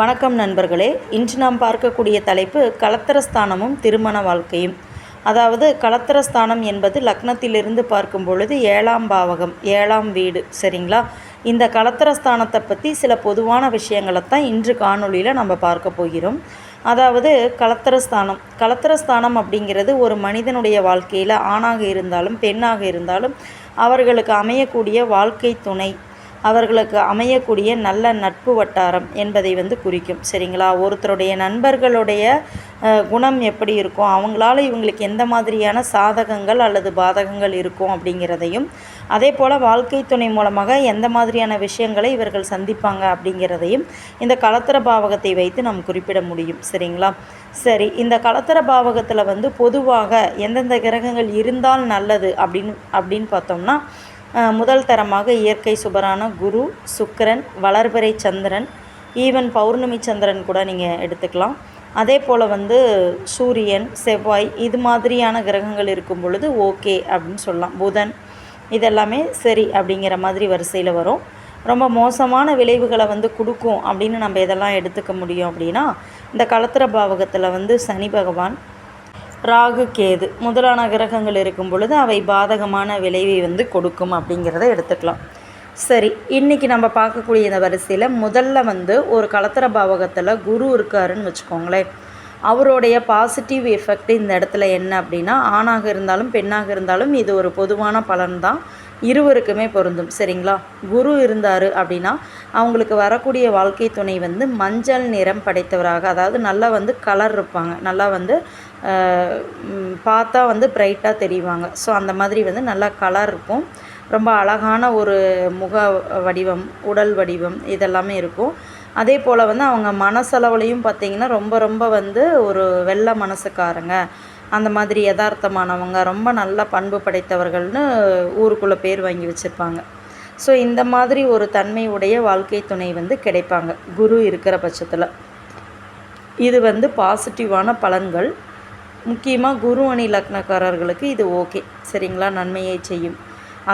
வணக்கம் நண்பர்களே. இன்று நாம் பார்க்கக்கூடிய தலைப்பு கலத்தரஸ்தானமும் திருமண வாழ்க்கையும். அதாவது கலத்தரஸ்தானம் என்பது லக்னத்திலிருந்து பார்க்கும் பொழுது ஏழாம் பாவகம் ஏழாம் வீடு சரிங்களா? இந்த கலத்தரஸ்தானத்தை பற்றி சில பொதுவான விஷயங்களை தான் இன்று காணொளியில் நம்ம பார்க்க போகிறோம். அதாவது கலத்தரஸ்தானம் கலத்தரஸ்தானம் அப்படிங்கிறது ஒரு மனிதனுடைய வாழ்க்கையில் ஆணாக இருந்தாலும் பெண்ணாக இருந்தாலும் அவர்களுக்கு அமையக்கூடிய வாழ்க்கை துணை அவர்களுக்கு அமையக்கூடிய நல்ல நட்பு வட்டாரம் என்பதை வந்து குறிக்கும். சரிங்களா? ஒருத்தருடைய நண்பர்களுடைய குணம் எப்படி இருக்கும்? அவங்களால இவங்களுக்கு எந்த மாதிரியான சாதகங்கள் அல்லது பாதகங்கள் இருக்கும் அப்படிங்கிறதையும் அதே போல் வாழ்க்கை துணை மூலமாக எந்த மாதிரியான விஷயங்களை இவர்கள் சந்திப்பாங்க அப்படிங்கிறதையும் இந்த கலத்திர பாவகத்தை வைத்து நாம் குறிப்பிட முடியும். சரிங்களா? சரி இந்த கலத்திர பாவகத்தில் வந்து பொதுவாக எந்தெந்த கிரகங்கள் இருந்தால் நல்லது அப்படின்னு அப்படின்னு பார்த்தோம்னா முதல் தரமாக இயற்கை சுபரான குரு சுக்கரன் வளர்பிறை சந்திரன் ஈவன் பௌர்ணமி சந்திரன் கூட நீங்கள் எடுத்துக்கலாம். அதே போல் வந்து சூரியன் செவ்வாய் இது மாதிரியான கிரகங்கள் இருக்கும் பொழுது ஓகே அப்படின்னு சொல்லலாம். புதன் இதெல்லாமே சரி அப்படிங்கிற மாதிரி வரிசையில் வரும். ரொம்ப மோசமான விளைவுகளை வந்து கொடுக்கும் அப்படின்னு நம்ம எதெல்லாம் எடுத்துக்க முடியும் அப்படின்னா இந்த கலத்திர பாவகத்தில் வந்து சனி பகவான் ராகு கேது. முதலான கிரகங்கள் இருக்கும் பொழுது அவை பாதகமான விளைவை வந்து கொடுக்கும் அப்படிங்கிறத எடுத்துக்கலாம். சரி இன்றைக்கி நம்ம பார்க்கக்கூடிய இந்த வரிசையில் முதல்ல வந்து ஒரு கலத்திர பாவகத்தில் குரு இருக்காருன்னு வச்சுக்கோங்களேன். அவருடைய பாசிட்டிவ் எஃபெக்ட் இந்த இடத்துல என்ன அப்படின்னா ஆணாக இருந்தாலும் பெண்ணாக இருந்தாலும் இது ஒரு பொதுவான பலன் தான். இருவருக்குமே பொருந்தும் சரிங்களா? குரு இருந்தார் அப்படின்னா அவங்களுக்கு வரக்கூடிய வாழ்க்கை துணை வந்து மஞ்சள் நிறம் படைத்தவராக அதாவது நல்லா வந்து கலர் இருப்பாங்க. நல்லா வந்து பார்த்தா வந்து பிரைட்டாக தெரிவாங்க. ஸோ அந்த மாதிரி வந்து நல்லா கலர் இருக்கும். ரொம்ப அழகான ஒரு முக வடிவம் உடல் வடிவம் இதெல்லாமே இருக்கும். அதே போல் வந்து அவங்க மனசளவுலையும் பார்த்திங்கன்னா ரொம்ப ரொம்ப வந்து ஒரு வெள்ளை மனசுக்காரங்க. அந்த மாதிரி யதார்த்தமானவங்க ரொம்ப நல்ல பண்பு படைத்தவர்கள்னு ஊருக்குள்ளே பேர் வாங்கி வச்சுருப்பாங்க. ஸோ இந்த மாதிரி ஒரு தன்மையுடைய வாழ்க்கை துணை வந்து கிடைப்பாங்க. குரு இருக்கிற பட்சத்தில். இது வந்து பாசிட்டிவான பலன்கள். முக்கியமாக குரு அணி லக்னக்காரர்களுக்கு இது ஓகே சரிங்களா? நன்மையை செய்யும்.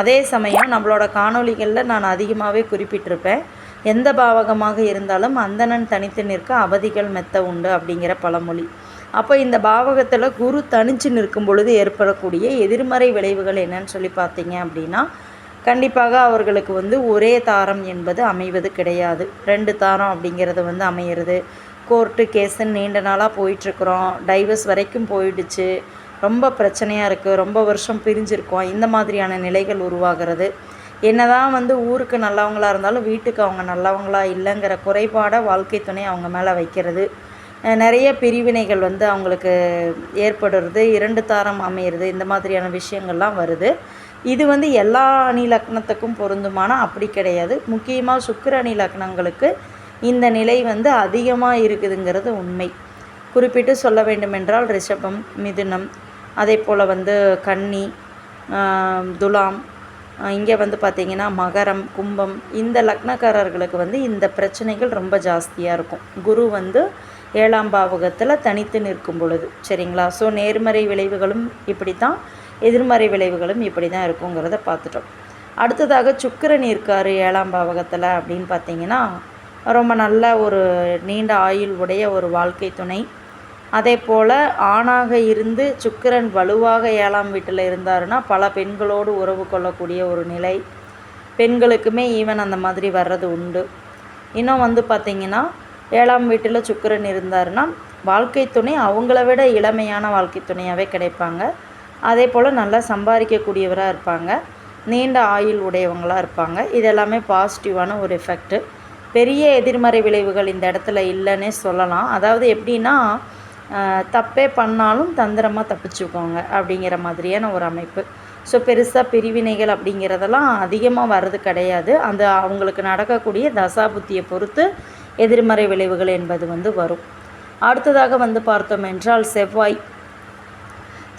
அதே சமயம் நம்மளோட காணொளிகளில் நான் அதிகமாகவே குறிப்பிட்டிருப்பேன். எந்த பாவகமாக இருந்தாலும் அந்தணன் தனித்து நிற்க அவதிகள் மெத்த உண்டு அப்படிங்கிற பழமொழி. அப்போ இந்த பாவகத்தில் குரு தனிச்சு நிற்கும் பொழுது ஏற்படக்கூடிய எதிர்மறை விளைவுகள் என்னன்னு சொல்லி பார்த்தீங்க அப்படின்னா கண்டிப்பாக அவர்களுக்கு வந்து ஒரே தாரம் என்பது அமைவது கிடையாது. ரெண்டு தாரம் அப்படிங்கிறது வந்து அமையிறது. கோர்ட்டு கேஸுன்னு நீண்ட நாளாக போயிட்டுருக்குறோம். டைவர்ஸ் வரைக்கும் போயிடுச்சு. ரொம்ப பிரச்சனையாக இருக்குது ரொம்ப வருஷம் பிரிஞ்சிருக்கோம். இந்த மாதிரியான நிலைகள் உருவாகிறது. என்னதான் வந்து ஊருக்கு நல்லவங்களாக இருந்தாலும் வீட்டுக்கு அவங்க நல்லவங்களா இல்லைங்கிற குறைபாட வாழ்க்கை துணை அவங்க மேலே வைக்கிறது. நிறைய பிரிவினைகள் வந்து அவங்களுக்கு ஏற்படுறது இரண்டு தாரம் அமையிறது இந்த மாதிரியான விஷயங்கள்லாம் வருது. இது வந்து எல்லா அணி லக்னத்துக்கும் பொருந்துமானா அப்படி கிடையாது. முக்கியமாக சுக்கிர அணி லக்னங்களுக்கு இந்த நிலை வந்து அதிகமாக இருக்குதுங்கிறது உண்மை. குறிப்பிட்டு சொல்ல வேண்டுமென்றால் ரிஷபம் மிதுனம் அதே போல் வந்து கன்னி துலாம் இங்கே வந்து பார்த்திங்கன்னா மகரம் கும்பம் இந்த லக்னக்காரர்களுக்கு வந்து இந்த பிரச்சனைகள் ரொம்ப ஜாஸ்தியாக இருக்கும். குரு வந்து ஏழாம் பாவகத்தில் தனித்து நிற்கும் பொழுது சரிங்களா? ஸோ நேர்மறை விளைவுகளும் இப்படி தான் எதிர்மறை விளைவுகளும் இப்படி தான் இருக்குங்கிறத பார்த்துட்டோம். அடுத்ததாக சுக்கிரன் இருக்கார் ஏழாம் பாவகத்தில் அப்படின்னு பார்த்தீங்கன்னா ரொம்ப நல்ல ஒரு நீண்ட ஆயுள் உடைய ஒரு வாழ்க்கை துணை. அதே போல் ஆணாக இருந்து சுக்கிரன் வலுவாக ஏழாம் வீட்டில் இருந்தாருன்னா பல பெண்களோடு உறவு கொள்ளக்கூடிய ஒரு நிலை. பெண்களுக்குமே ஈவன் அந்த மாதிரி வர்றது உண்டு. இன்னும் வந்து பார்த்திங்கன்னா ஏழாம் வீட்டில் சுக்கரன் இருந்தாருன்னா வாழ்க்கை துணை அவங்கள விட இளமையான வாழ்க்கை துணையாகவே கிடைப்பாங்க. அதே போல் நல்லா சம்பாதிக்கக்கூடியவராக இருப்பாங்க. நீண்ட ஆயுள் உடையவங்களாக இருப்பாங்க. இதெல்லாமே பாசிட்டிவான ஒரு எஃபெக்ட்டு பெரிய எதிர்மறை விளைவுகள் இந்த இடத்துல இல்லைன்னே சொல்லலாம். அதாவது எப்படின்னா தப்பே பண்ணாலும் தந்திரமாக தப்பிச்சுக்கோங்க அப்படிங்கிற மாதிரியான ஒரு அமைப்பு. ஸோ பெருசாக பிரிவினைகள் அப்படிங்கிறதெல்லாம் அதிகமாக வர்றது கிடையாது. அந்த அவங்களுக்கு நடக்கக்கூடிய தசாபுத்தியை பொறுத்து எதிர்மறை விளைவுகள் என்பது வந்து வரும். அடுத்ததாக வந்து பார்த்தோம் என்றால் செவ்வாய்.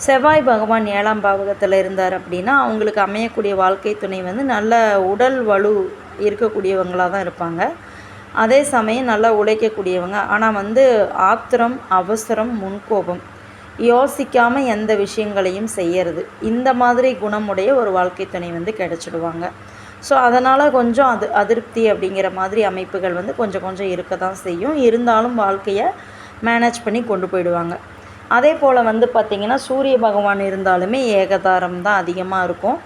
செவ்வாய் பகவான் ஏழாம் பாவகத்தில் இருந்தார் அப்படின்னா அவங்களுக்கு அமையக்கூடிய வாழ்க்கை துணை வந்து நல்ல உடல் வலு இருக்கக்கூடியவங்களாக தான் இருப்பாங்க. அதே சமயம் நல்லா உழைக்கக்கூடியவங்க. ஆனால் வந்து ஆத்திரம் அவசரம் முன்கோபம் யோசிக்காமல் எந்த விஷயங்களையும் செய்யறது. இந்த மாதிரி குணமுடைய ஒரு வாழ்க்கை துணை வந்து கிடச்சிடுவாங்க. ஸோ அதனால் கொஞ்சம் அது அதிருப்தி அப்படிங்கிற மாதிரி அமைப்புகள் வந்து கொஞ்சம் கொஞ்சம் இருக்க தான் செய்யும். இருந்தாலும் வாழ்க்கையை மேனேஜ் பண்ணி கொண்டு போயிடுவாங்க. அதே போல் வந்து பார்த்திங்கன்னா சூரிய பகவான் இருந்தாலுமே ஏகதாரம் தான் அதிகமாக இருக்கும்.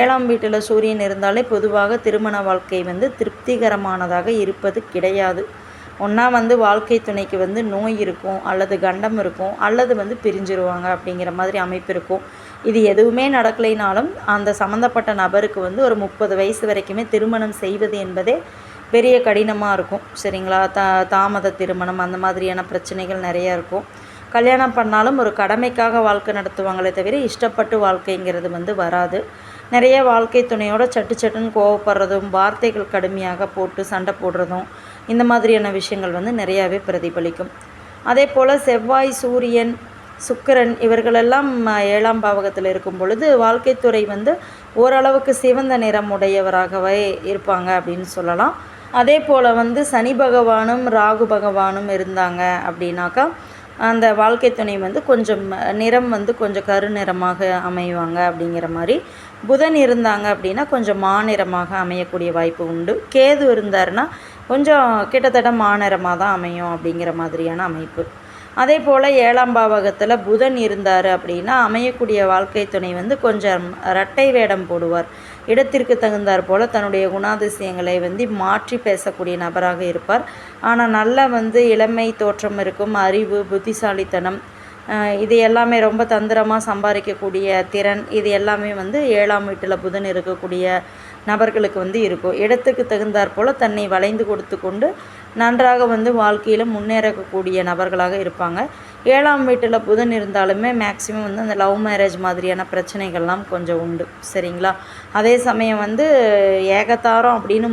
ஏழாம் வீட்டில் சூரியன் இருந்தாலே பொதுவாக திருமண வாழ்க்கை வந்து திருப்திகரமானதாக இருப்பது கிடையாது. ஒன்றா வந்து வாழ்க்கை துணைக்கு வந்து நோய் இருக்கும் அல்லது கண்டம் இருக்கும் அல்லது வந்து பிரிஞ்சிருவாங்க அப்படிங்கிற மாதிரி அமைப்பு இருக்கும். இது எதுவுமே நடக்கலைனாலும் அந்த சம்மந்தப்பட்ட நபருக்கு வந்து ஒரு முப்பது வயசு வரைக்குமே திருமணம் செய்வது என்பதே பெரிய கடினமாக இருக்கும். சரிங்களா? தா தாமத திருமணம் அந்த மாதிரியான பிரச்சனைகள் நிறையா இருக்கும். கல்யாணம் பண்ணாலும் ஒரு கடமைக்காக வாழ்க்கை நடத்துவாங்களே தவிர இஷ்டப்பட்டு வாழ்க்கைங்கிறது வந்து வராது. நிறைய வாழ்க்கை துணையோட சட்டு சட்டுன்னு கோவப்படுறதும் வார்த்தைகள் கடுமையாக போட்டு சண்டை போடுறதும் இந்த மாதிரியான விஷயங்கள் வந்து நிறையாவே பிரதிபலிக்கும். அதே போல் செவ்வாய் சூரியன் சுக்கிரன் இவர்களெல்லாம் ஏழாம் பாவகத்தில் இருக்கும் பொழுது வாழ்க்கைத்துறை வந்து ஓரளவுக்கு சிவந்த நிறம் உடையவராகவே இருப்பாங்க அப்படின்னு சொல்லலாம். அதே போல் வந்து சனி பகவானும் ராகு பகவானும் இருந்தாங்க அப்படின்னாக்கா அந்த வாழ்க்கை துணை வந்து கொஞ்சம் நிறம் வந்து கொஞ்சம் கருநிறமாக அமைவாங்க அப்படிங்கிற மாதிரி. புதன் இருந்தாங்க அப்படின்னா கொஞ்சம் மாநிறமாக அமையக்கூடிய வாய்ப்பு உண்டு. கேது இருந்தாருன்னா கொஞ்சம் கிட்டத்தட்ட மாநிறமாக தான் அமையும் அப்படிங்கிற மாதிரியான அமைப்பு. அதே போல் ஏழாம் பாவகத்தில் புதன் இருந்தார் அப்படின்னா அமையக்கூடிய வாழ்க்கை துணை வந்து கொஞ்சம் இரட்டை வேடம் போடுவார். இடத்திற்கு தகுந்தார் போல் தன்னுடைய குணாதிசயங்களை வந்து மாற்றி பேசக்கூடிய நபராக இருப்பார். ஆனால் நல்ல வந்து இளமை தோற்றம் இருக்கும் அறிவு புத்திசாலித்தனம் இது எல்லாமே ரொம்ப தந்திரமாக சம்பாதிக்கக்கூடிய திறன் இது எல்லாமே வந்து ஏழாம் வீட்டில் புதன் இருக்கக்கூடிய நபர்களுக்கு வந்து இருக்கும். இடத்துக்கு தகுந்தாற் போல் தன்னை வளைந்து கொடுத்து கொண்டு நன்றாக வந்து வாழ்க்கையில் முன்னேறக்கூடிய நபர்களாக இருப்பாங்க. ஏழாம் வீட்டில் புதன் இருந்தாலுமே மேக்ஸிமம் வந்து அந்த லவ் மேரேஜ் மாதிரியான பிரச்சனைகள்லாம் கொஞ்சம் உண்டு. சரிங்களா? அதே சமயம் வந்து ஏகத்தாரம் அப்படின்னு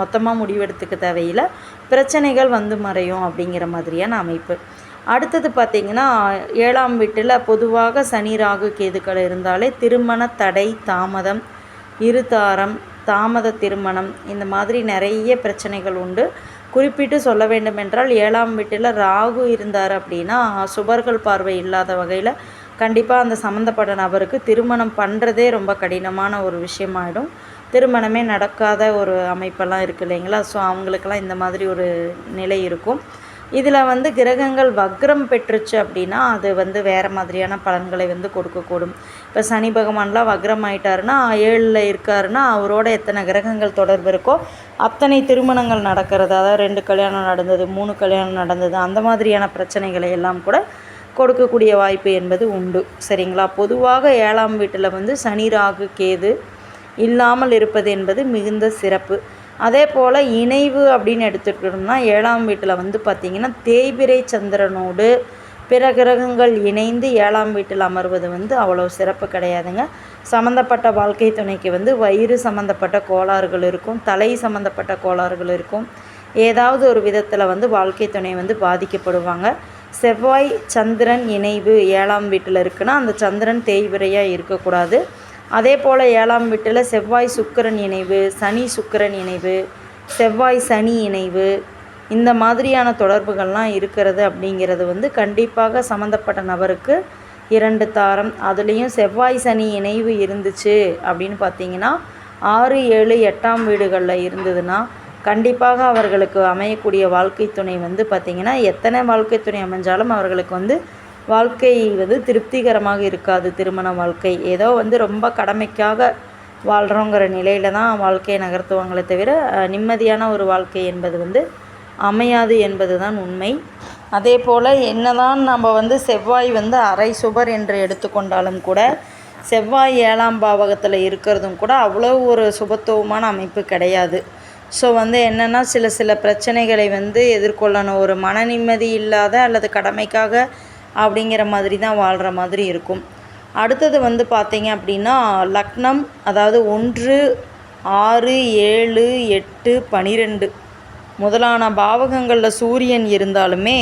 மொத்தமாக முடிவெடுத்துக்க தேவையில்லை. பிரச்சனைகள் வந்து மறையும் அப்படிங்கிற மாதிரியான அமைப்பு. அடுத்தது பார்த்திங்கன்னா ஏழாம் வீட்டில் பொதுவாக சனி ராகு கேதுக்கள் இருந்தாலே திருமண தடை தாமதம் இருதாரம் தாமத திருமணம் இந்த மாதிரி நிறைய பிரச்சனைகள் உண்டு. குறிப்பிட்டு சொல்ல வேண்டுமென்றால் ஏழாம் வீட்டில் ராகு இருந்தார் அப்படின்னா சுபர்கள் பார்வை இல்லாத வகையில் கண்டிப்பாக அந்த சம்மந்தப்பட்ட நபருக்கு திருமணம் பண்ணுறதே ரொம்ப கடினமான ஒரு விஷயமாயிடும். திருமணமே நடக்காத ஒரு அமைப்பெல்லாம் இருக்குது இல்லைங்களா? ஸோ அவங்களுக்கெல்லாம் இந்த மாதிரி ஒரு நிலை இருக்கும். இதில் வந்து கிரகங்கள் வக்ரம் பெற்றுச்சு அப்படின்னா அது வந்து வேறு மாதிரியான பலன்களை வந்து கொடுக்கக்கூடும். இப்போ சனி பகவான்லாம் வக்ரம் ஆயிட்டாருன்னா ஏழில் இருக்காருன்னா அவரோட எத்தனை கிரகங்கள் தொடர்பு இருக்கோ அத்தனை திருமணங்கள் நடக்கிறது. அதாவது ரெண்டு கல்யாணம் நடந்தது மூணு கல்யாணம் நடந்தது அந்த மாதிரியான பிரச்சனைகளை எல்லாம் கூட கொடுக்கக்கூடிய வாய்ப்பு என்பது உண்டு. சரிங்களா? பொதுவாக ஏழாம் வீட்டில் வந்து சனி ராகு கேது இல்லாமல் இருப்பது என்பது மிகுந்த சிறப்பு. அதே போல் இணைவு அப்படின்னு எடுத்துக்கிட்டோம்னா ஏழாம் வீட்டில் வந்து பார்த்திங்கன்னா தேய்பிரை சந்திரனோடு பிற கிரகங்கள் இணைந்து ஏழாம் வீட்டில் அமர்வது வந்து அவ்வளோ சிறப்பு கிடையாதுங்க. சம்மந்தப்பட்ட வாழ்க்கை துணைக்கு வந்து வயிறு சம்மந்தப்பட்ட கோளாறுகள் இருக்கும் தலை சம்மந்தப்பட்ட கோளாறுகள் இருக்கும். ஏதாவது ஒரு விதத்தில் வந்து வாழ்க்கை துணை வந்து பாதிக்கப்படுவாங்க. செவ்வாய் சந்திரன் இணைவு ஏழாம் வீட்டில் இருக்குன்னா அந்த சந்திரன் தேய்விரையாக இருக்கக்கூடாது. அதே போல் ஏழாம் வீட்டில் செவ்வாய் சுக்கிரன் இணைவு சனி சுக்கிரன் இணைவு செவ்வாய் சனி இணைவு இந்த மாதிரியான தொடர்புகள்லாம் இருக்கிறது அப்படிங்கிறது வந்து கண்டிப்பாக சம்மந்தப்பட்ட நபருக்கு இரண்டு தாரம். அதுலேயும் செவ்வாய் சனி இணைவு இருந்துச்சு அப்படின்னு பார்த்தீங்கன்னா ஆறு ஏழு எட்டாம் வீடுகளில் இருந்ததுன்னா கண்டிப்பாக அவர்களுக்கு அமையக்கூடிய வாழ்க்கை துணை வந்து பார்த்திங்கன்னா எத்தனை வாழ்க்கை துணை அமைஞ்சாலும் அவர்களுக்கு வந்து வாழ்க்கை வந்து திருப்திகரமாக இருக்காது திருமண வாழ்க்கை. ஏதோ வந்து ரொம்ப கடமைக்காக வாழ்கிறோங்கிற நிலையில தான் வாழ்க்கையை நகர்த்துவாங்களே தவிர நிம்மதியான ஒரு வாழ்க்கை என்பது வந்து அமையாது என்பது தான் உண்மை. அதே போல் என்னதான் நம்ம வந்து செவ்வாய் வந்து அரை சுபர் என்று எடுத்துக்கொண்டாலும் கூட செவ்வாய் ஏழாம் பாவகத்தில் இருக்கிறதும் கூட அவ்வளோ ஒரு சுபத்துவமான அமைப்பு கிடையாது. ஸோ வந்து என்னென்னா சில சில பிரச்சனைகளை வந்து எதிர்கொள்ளணும். ஒரு மன நிம்மதி இல்லாத அல்லது கடமைக்காக அப்படிங்கிற மாதிரி தான் வாழ்கிற மாதிரி இருக்கும். அடுத்தது வந்து பார்த்தீங்க அப்படின்னா லக்னம் அதாவது ஒன்று ஆறு ஏழு எட்டு பனிரெண்டு. முதலான பாவகங்களில் சூரியன் இருந்தாலுமே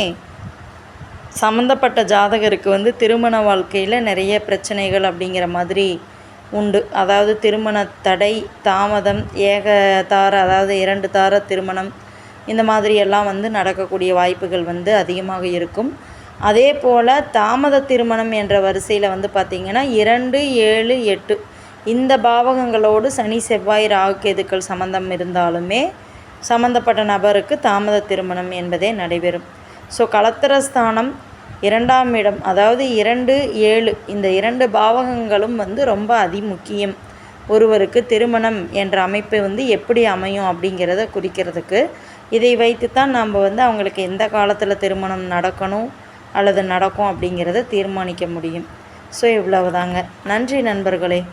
சம்மந்தப்பட்ட ஜாதகருக்கு வந்து திருமண வாழ்க்கையில் நிறைய பிரச்சனைகள் அப்படிங்கிற மாதிரி உண்டு. அதாவது திருமண தடை தாமதம் ஏக தார அதாவது இரண்டு தார திருமணம் இந்த மாதிரி எல்லாம் வந்து நடக்கக்கூடிய வாய்ப்புகள் வந்து அதிகமாக இருக்கும். அதே போல் தாமத திருமணம் என்ற வரிசையில் வந்து பார்த்திங்கன்னா இரண்டு ஏழு எட்டு. இந்த பாவகங்களோடு சனி செவ்வாய் ராகு கேதுக்கள் சம்மந்தம் இருந்தாலுமே சம்பந்தப்பட்ட நபருக்கு தாமத திருமணம் என்பதே நடைபெறும். ஸோ கலத்திரஸ்தானம் இரண்டாம் இடம் அதாவது இரண்டு ஏழு. இந்த இரண்டு பாவகங்களும் வந்து ரொம்ப அதிமுக்கியம். ஒருவருக்கு திருமணம் என்ற அமைப்பு வந்து எப்படி அமையும் அப்படிங்கிறத குறிக்கிறதுக்கு இதை வைத்து தான் நாம் வந்து அவங்களுக்கு எந்த காலத்தில் திருமணம் நடக்கணும் அல்லது நடக்கும் அப்படிங்கிறத தீர்மானிக்க முடியும். ஸோ இவ்வளவுதாங்க. நன்றி நண்பர்களே.